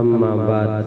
أما بعد.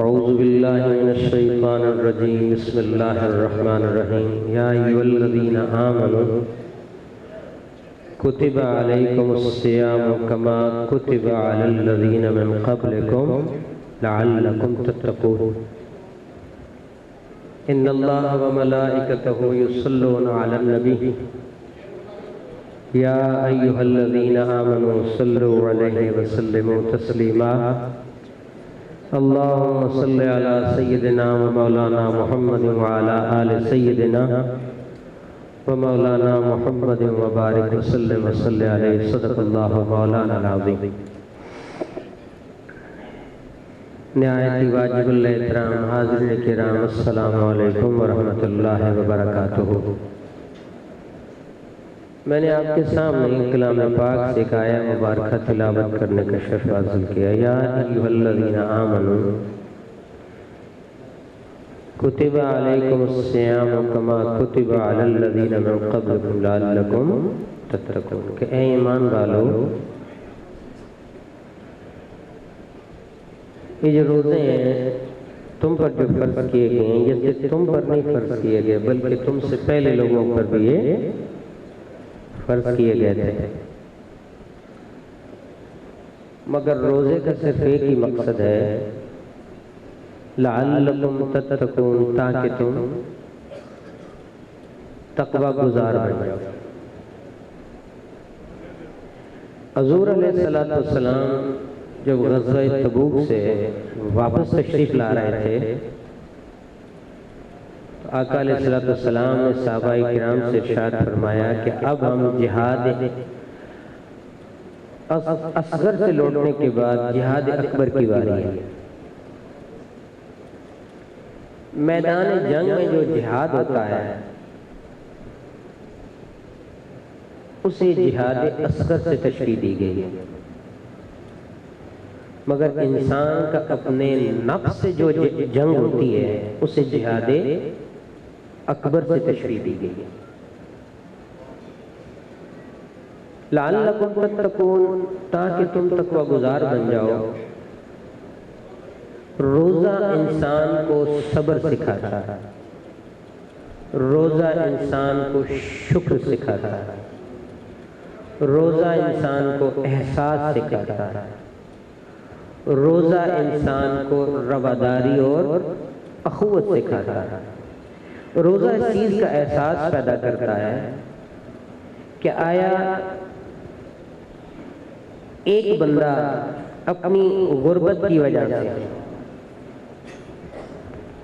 أعوذ بالله من الشيطان الرجيم. بسم الله الرحمن الرحيم. يا أيها الذين آمنوا، كتب عليكم الصيام كما كتب على الذين من قبلكم لعلكم تتقون. إن الله وملائكته يصلون على النبي. يا أيها الذين آمنوا صلوا عليه وسلموا تسليما. اللهم صل على سيدنا ومولانا محمد وعلى آل سيدنا ومولانا محمد وبارك وسلم وصل عليه صدق الله مولانا العظيم. نہایت واجب اللہ الاحترام حاضرین کرام، السلام علیکم ورحمۃ اللہ وبرکاتہ. میں نے آپ کے سامنے کلام پاک سے ایک آیا مبارکہ تلاوت کرنے کا شرف حاصل کیا۔ یا ایوہ الذین آمنوا، کتب علیکم السیام کما کتب علی الذین من قبلکم لعلکم تتقون۔ کہ اے ایمان والو، یہ جو روزے ہیں، تم پر جو فرض کیے گئے ہیں، یہ صرف تم پر نہیں فرض کیے گئے، بلکہ تم سے پہلے لوگوں پر بھی یہ فرض کیے گئے تھے۔ مگر روزے کا صرف ایک ہی مقصد ہے۔ لعلکم تتقون، تاکہ تم تقوی گزار بن جاؤ۔ حضور علیہ السلام جب غزوہ تبوک سے واپس تشریف لا رہے تھے تو آقا علیہ السلام نے صحابہ کرام سے ارشاد فرمایا کہ اب ہم جہاد اصغر سے لوٹنے کے بعد جہاد اکبر کی باری ہے۔ میدان جنگ میں جو جہاد ہوتا ہے اسے جہاد اصغر سے تشریح دی گئی ہے۔ مگر انسان کا اپنے نفس سے جو جنگ ہوتی ہے اسے جہاد اکبر سے تشریح دی گئی ہے۔ لعلکم تتقون، تاکہ تم تقوی گزار بن جاؤ۔ روزہ انسان کو صبر سکھاتا ہے۔ روزہ انسان کو شکر سکھاتا ہے۔ روزہ انسان کو احساس سکھاتا ہے۔ روزہ انسان کو رواداری اور اخوت سکھاتا ہے۔ روزہ اس چیز کا احساس پیدا کرتا ہے کہ آیا ایک بندہ اپنی غربت کی وجہ سے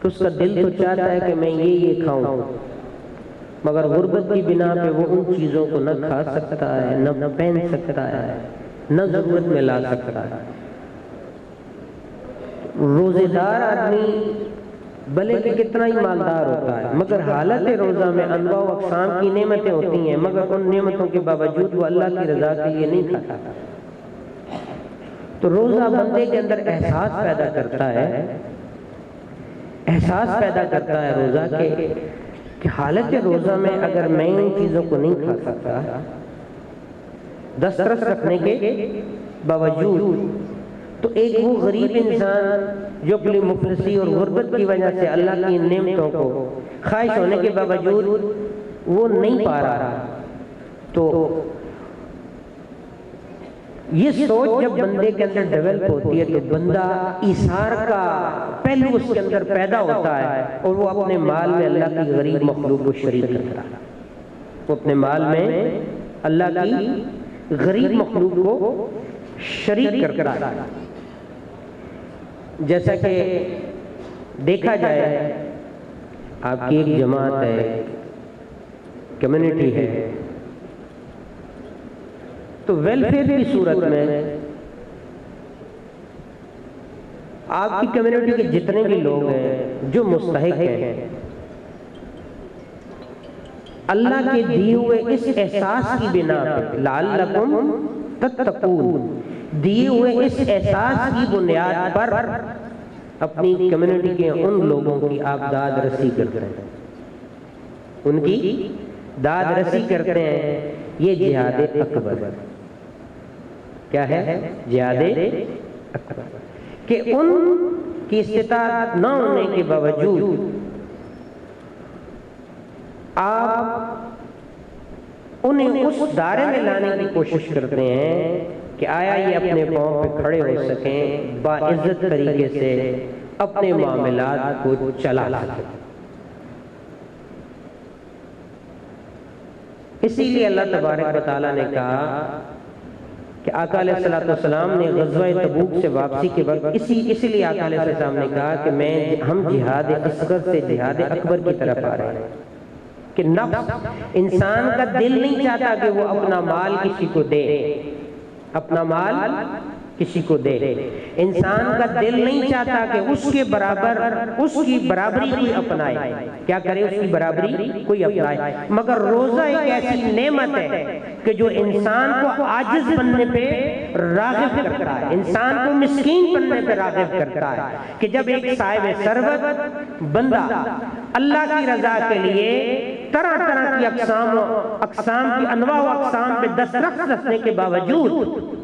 تو اس کا دل تو چاہتا ہے کہ میں یہ یہ کھاؤں، مگر غربت کی بنا پہ وہ ان چیزوں کو نہ کھا سکتا ہے، نہ پہن سکتا ہے، نہ ضرورت میں لا سکتا ہے۔ روزے دار آدمی بلے کہ کتنا ہی مالدار ہوتا ہے۔ مگر حالت روزہ میں انواع و اقسام کی نعمتیں ہوتی ہیں، مگر ان نعمتوں کے باوجود وہ اللہ کی رضا کے لیے نہیں کھاتا تو روزہ بندے کے اندر احساس پیدا کرتا ہے، احساس پیدا کرتا ہے روزہ کے کہ حالت روزہ میں اگر میں ان چیزوں کو نہیں کھا سکتا، دسترس رکھنے کے باوجود تو ایک وہ غریب انسان جو اپنی مفلسی اور غربت کی وجہ سے اللہ کی نعمتوں کو خواہش ہونے کے باوجود وہ نہیں پا رہا۔ تو یہ سوچ جب بندے کے اندر ڈیولپ ہوتی ہے تو بندہ ایثار کا پہلو اس کے اندر پیدا ہوتا ہے اور وہ اپنے مال میں اللہ کی غریب مخلوق کو شریک کرتا ہے۔ وہ اپنے مال میں اللہ کی غریب مخلوق کو شریک کرتا ہے۔ جیسا کہ دیکھا جائے آپ کی ایک جماعت ہے کمیونٹی ہے۔ تو ویلفیئر کی صورت میں آپ کی کمیونٹی کے جتنے بھی لوگ ہیں جو مستحق ہیں اللہ کے دیے ہوئے اس احساس کی بنا پہ لعلکم تتقون۔ دیے ہوئے اس احساس کی بنیاد پر اپنی کمیونٹی کے ان لوگوں کی آپ داد رسی کرتے ہیں۔ ان کی داد رسی کرتے ہیں۔ یہ جہاد اکبر۔ کیا ہے؟ جہاد اکبر۔ کہ ان کی استطاعت نہ ہونے کے باوجود آپ انہیں اس دائرے میں لانے کی کوشش کرتے ہیں۔ کہ آیا یہ اپنے پاؤں پہ کھڑے ہو سکیں باعزت طریقے سے اپنے معاملات کو چلا سکیں۔ اسی لیے اللہ تبارک و تعالیٰ نے کہا کہ آقا علیہ السلام نے غزوہ تبوک سے واپسی کے وقت اسی اسی لیے آقا علیہ السلام نے کہا کہ میں ہم جہاد اصغر سے جہاد اکبر کی طرف آ رہے ہیں۔ کہ نفس انسان کا دل نہیں چاہتا کہ وہ اپنا مال کسی کو دے۔ اپنا مال کسی کو دے۔ انسان کا دل نہیں چاہتا کہ اس کے برابر اس کی برابری کوئی اپنائے۔ کیا کرے اس کی برابری؟ کوئی اپنائے۔ مگر روزہ ایک ایسی نعمت ہے کہ جو انسان کو عاجز بننے پہ راغب کرتا ہے۔ انسان کو مسکین بننے پہ راغب کرتا ہے کہ جب ایک صاحب سربت بندہ اللہ کی رضا کے لیے طرح طرح کی اقسام اقسام کی انواع و اقسام پہ دسترخت رسنے کے باوجود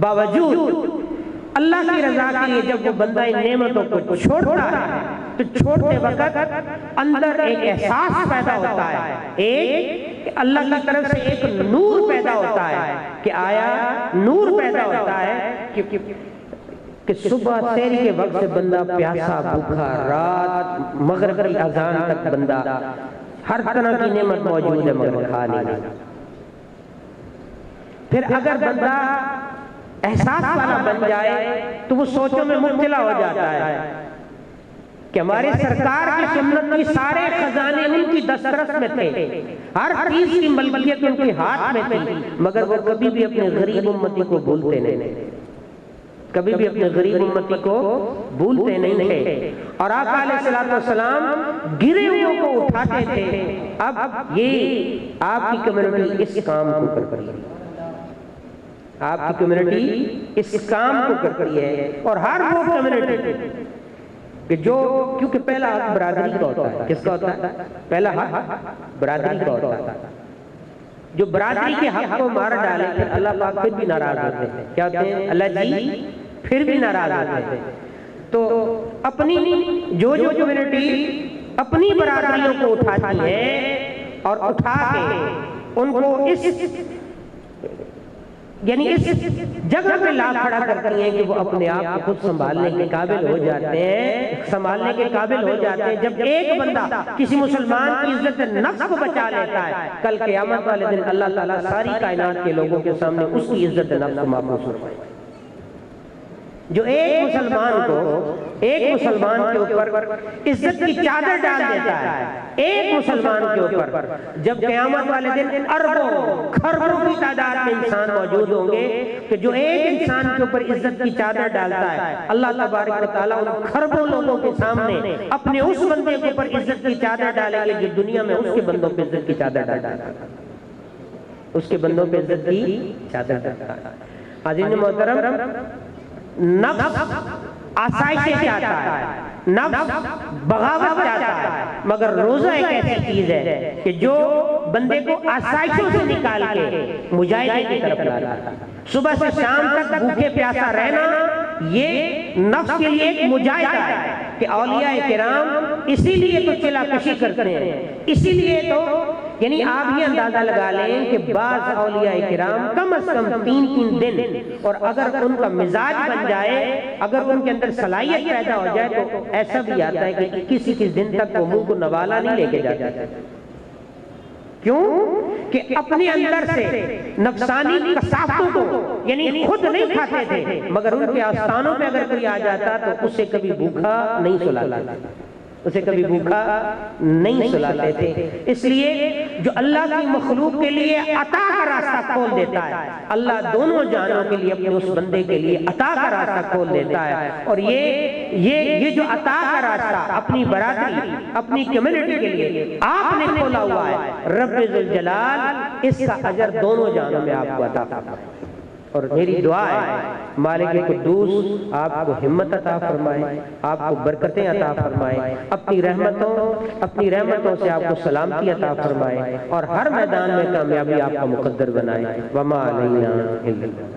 باوجود اللہ کی رضا کے لیے جب وہ بندہ ان نعمتوں کو چھوڑتا ہے، تو چھوڑتے وقت اندر ایک احساس پیدا ہوتا ہے، ایک اللہ کی طرف سے ایک نور پیدا ہوتا ہے، کہ آیا نور پیدا ہوتا ہے کہ صبح سیری کے وقت سے بندہ پیاسا بھوکا، رات مغرب کی اذان تک بندہ ہر طرح کی نعمت موجود ہے مگر کھا نہیں۔ پھر اگر بندہ احساس والا بن جائے تو وہ سوچوں میں مبتلا ہو جاتا ہے کہ ہمارے سرکار کی سنت کی سارے خزانے ان کی دسترس میں تھے۔ ہر چیز کی ملکیت ان کے ہاتھ میں تھی مگر وہ کبھی بھی اپنے غریب امتی کو بھولتے نہیں کبھی بھی اپنے غریب امتی کو بھولتے نہیں تھے۔ اور آقا علیہ السلام گرے ہوئے کو اٹھاتے تھے۔ اب یہ آپ کی کمیونٹی اس کام کو کرتی ہے۔ آپ کی کمیونٹی اس کام کو کرتی ہے اور ہر وہ کمیونٹی کہ جو کیونکہ پہلا حق برادری کا ہوتا ہے، کس کا ہوتا ہے؟ پہلا حق برادری کا ہوتا ہے۔ جو برادری کے حق کو مار ڈالے پھر اللہ پاک پھر بھی ناراض ہوتے ہیں۔ کیا ہوتے ہیں؟ اللہ جی پھر بھی ناراض ہوتے ہیں۔ تو اپنی جو جو کمیونٹی اپنی برادریوں کو اٹھاتی ہے اور اٹھا کے ان کو اس یعنی اس جگہ پہ لا کھڑا کرتی ہیں کہ وہ اپنے آپ کو خود سنبھالنے کے قابل ہو جاتے ہیں سنبھالنے کے قابل ہو جاتے ہیں۔ جب ایک بندہ کسی مسلمان کی عزت نفس کو بچا لیتا ہے۔ کل قیامت والے دن اللہ تعالیٰ ساری کائنات کے لوگوں کے سامنے اس کی عزت نفس کو محفوظ فرمائے جو ایک مسلمان کو ایک مسلمان کے اوپر عزت کی چادر ڈال دیتا ہے ایک مسلمان کے اوپر جب قیامت والے دن اربوں خربوں کی تعداد میں انسان موجود ہوں گے کہ جو ایک انسان کے اوپر عزت کی چادر ڈالتا ہے، اللہ تبارک و تعالیٰ ان خربوں لوگوں کے سامنے اپنے اس بندے کے اوپر عزت کی چادر ڈالیں گے جو دنیا میں اس کے بندوں پہ عزت کی چادر ڈالتا ہے۔ اس کے بندوں پہ عزت کی چادر ڈالتا ہے۔ حاضرین محترم نفس آسائشیں چاہتا ہے، نفس بغاوت چاہتا ہے۔ مگر روزہ ایک ایسی چیز ہے کہ جو بندے کو آسائشوں سے نکال کے مجاہدے کی طرف لاتا ہے۔ صبح سے شام تک بھوکے پیاسا رہنا، یہ نفس کے لیے ایک مجاہدہ ہے کہ اولیاء کرام اسی لیے تو چلا کشی کرتے ہیں۔ اسی لیے تو یعنی آپ یہ اندازہ لگا لیں کہ بعض اولیاء کرام کم از کم تین تین دن، اور اگر ان کا مزاج بن جائے، اگر ان کے اندر صلاحیت پیدا ہو جائے، تو ایسا بھی آتا ہے کہ کسی کسی دن تک وہ منہ کو نوالا نہیں لے کے جاتا کیوں؟ کہ اپنے اندر سے نفسانی کسافتوں کو یعنی خود نہیں کھاتے تھے مگر ان کے آستانوں پہ اگر کوئی آ جاتا تو اسے کبھی بھوکا نہیں سلاتا۔ اسے کبھی بھوکا نہیں سلاتے تھے۔ اس لیے جو اللہ کی مخلوق کے لیے عطا کا راستہ کھول دیتا ہے۔ اللہ دونوں جانوں کے لیے اپنے اس بندے کے لیے عطا کا راستہ کھول دیتا ہے۔ اور یہ یہ یہ جو عطا کا راستہ اپنی برادری اپنی کمیونٹی کے لیے آپ نے کھولا ہوا ہے۔ رب ذوالجلال اس کا اجر دونوں جانوں میں آپ کو عطا کرتا ہے اور میری دعا ہے مالک قدوس آپ کو ہمت عطا فرمائے آپ کو برکتیں عطا فرمائے اپنی رحمتوں اپنی رحمتوں سے آپ کو سلامتی عطا فرمائے اور ہر میدان میں کامیابی آپ کا مقدر بنائے وما علینا